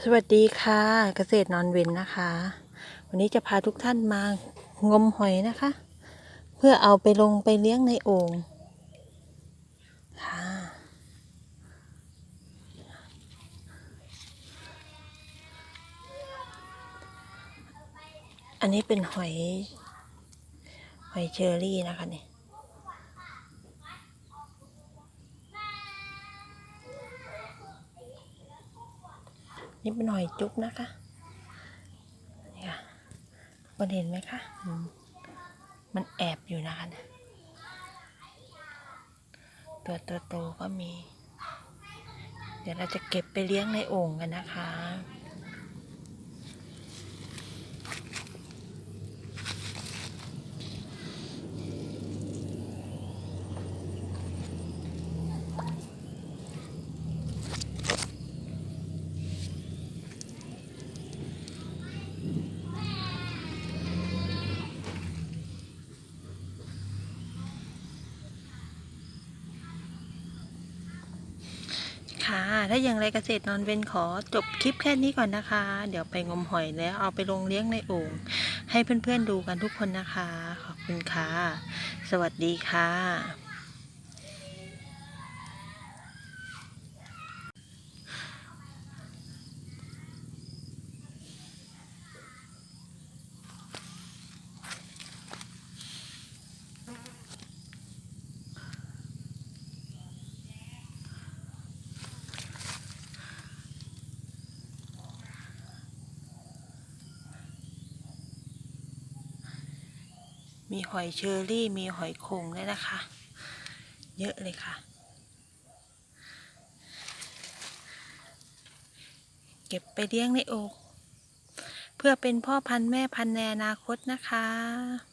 สวัสดีค่ะ เกษตรนอนเวนนะคะ วันนี้จะพาทุกท่านมางมหอยนะคะ เพื่อเอาไปลงไปเลี้ยงในโอ่งค่ะอันนี้เป็นหอย หอยเชอรี่นะคะเนี่ นี่เป็นหอยจุ๊บนะคะนี่ค่ะคุณเห็นไหมคะมันแอบอยู่นะคะนะตัวโตๆก็มี เดี๋ยวเราจะเก็บไปเลี้ยงในโอ่งกันนะคะ ค่ะ ถ้าอย่างไรเกษตรนอนเวนขอจบคลิปแค่นี้ก่อนนะคะ เดี๋ยวไปงมหอยแล้วเอาไปลงเลี้ยงในโอ่งให้เพื่อนๆดูกันทุกคนนะคะ ขอบคุณค่ะ สวัสดีค่ะ มีหอยเชอรี่มีหอยโขงด้วยนะคะ เยอะเลยค่ะ เก็บไปเลี้ยงในโอ่งเพื่อเป็นพ่อพันธุ์แม่พันธุ์ในอนาคตนะคะ